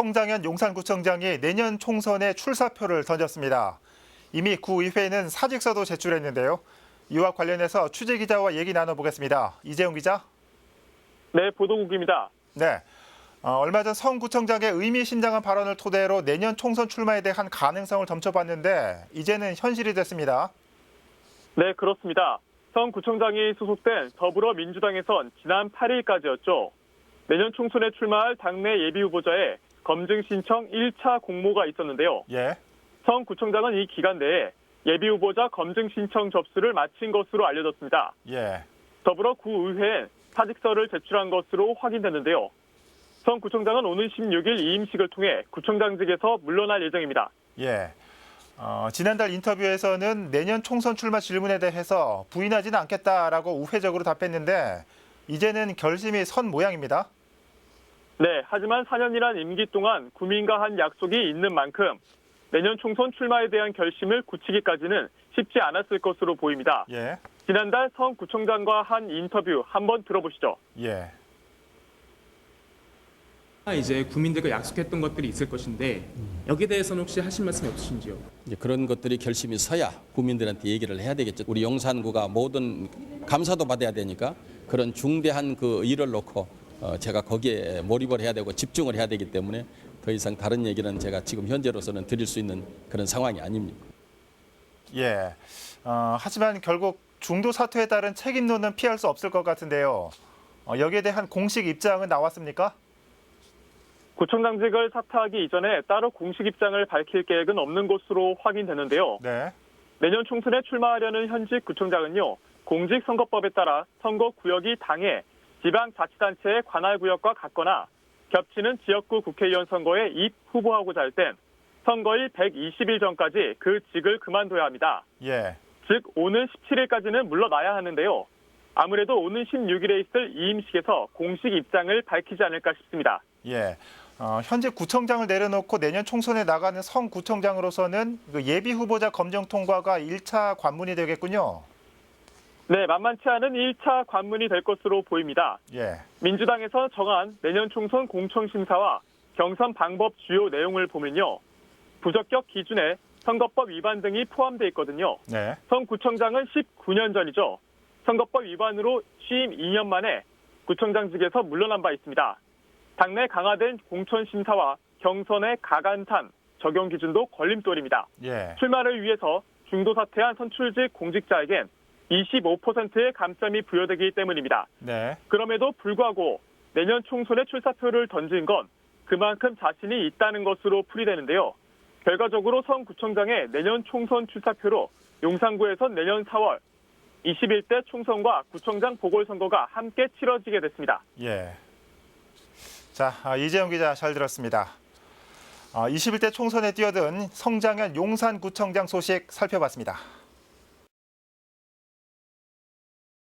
성장현 용산구청장이 내년 총선에 출사표를 던졌습니다. 이미 구의회에는 사직서도 제출했는데요. 이와 관련해서 취재 기자와 얘기 나눠보겠습니다. 이재용 기자. 네, 보도국입니다. 네. 어, 얼마 전 성 구청장의 의미심장한 발언을 토대로 내년 총선 출마에 대한 가능성을 점쳐봤는데 이제는 현실이 됐습니다. 네, 그렇습니다. 성 구청장이 소속된 더불어민주당에선 지난 8일까지였죠. 내년 총선에 출마할 당내 예비 후보자의 검증 신청 1차 공모가 있었는데요. 예. 성 구청장은 이 기간 내에 예비 후보자 검증 신청 접수를 마친 것으로 알려졌습니다. 예. 더불어 구의회에 사직서를 제출한 것으로 확인됐는데요. 성 구청장은 오는 16일 이임식을 통해 구청장직에서 물러날 예정입니다. 예. 어, 지난달 인터뷰에서는 내년 총선 출마 질문에 대해서 부인하지는 않겠다라고 우회적으로 답했는데 이제는 결심이 선 모양입니다. 네, 하지만 4년이란 임기 동안 국민과 한 약속이 있는 만큼 내년 총선 출마에 대한 결심을 굳히기까지는 쉽지 않았을 것으로 보입니다. 예. 지난달 성 구청장과 한 인터뷰 한번 들어보시죠. 예. 이제 국민들과 약속했던 것들이 있을 것인데 여기에 대해서는 혹시 하실 말씀이 없으신지요? 이제 그런 것들이 결심이 서야 국민들한테 얘기를 해야 되겠죠. 우리 용산구가 모든 감사도 받아야 되니까 그런 중대한 그 일을 놓고 어, 제가 거기에 몰입을 해야 되고 집중을 해야 되기 때문에 더 이상 다른 얘기는 제가 지금 현재로서는 드릴 수 있는 그런 상황이 아닙니다. 예. 어, 하지만 결국 중도 사퇴에 따른 책임론은 피할 수 없을 것 같은데요. 어, 여기에 대한 공식 입장은 나왔습니까? 구청장직을 사퇴하기 이전에 따로 공식 입장을 밝힐 계획은 없는 것으로 확인되는데요. 네. 내년 총선에 출마하려는 현직 구청장은요, 공직선거법에 따라 선거 구역이 당해 지방자치단체의 관할 구역과 같거나 겹치는 지역구 국회의원 선거에 입 후보하고자 할 땐 선거일 120일 전까지 그 직을 그만둬야 합니다. 예. 즉 오는 17일까지는 물러나야 하는데요. 아무래도 오는 16일에 있을 이임식에서 공식 입장을 밝히지 않을까 싶습니다. 예. 어, 현재 구청장을 내려놓고 내년 총선에 나가는 성 구청장으로서는 그 예비 후보자 검정 통과가 1차 관문이 되겠군요. 네, 만만치 않은 1차 관문이 될 것으로 보입니다. 예. 민주당에서 정한 내년 총선 공천심사와 경선 방법 주요 내용을 보면요. 부적격 기준에 선거법 위반 등이 포함되어 있거든요. 네. 성 구청장은 19년 전이죠. 선거법 위반으로 취임 2년 만에 구청장직에서 물러난 바 있습니다. 당내 강화된 공천심사와 경선의 가간탄 적용 기준도 걸림돌입니다. 예. 출마를 위해서 중도 사퇴한 선출직 공직자에겐 25%의 감점이 부여되기 때문입니다. 네. 그럼에도 불구하고 내년 총선에 출사표를 던진 건 그만큼 자신이 있다는 것으로 풀이되는데요. 결과적으로 성 구청장의 내년 총선 출사표로 용산구에선 내년 4월 21대 총선과 구청장 보궐선거가 함께 치러지게 됐습니다. 예. 자, 아, 이재영 기자 잘 들었습니다. 아, 21대 총선에 뛰어든 성장현 용산구청장 소식 살펴봤습니다.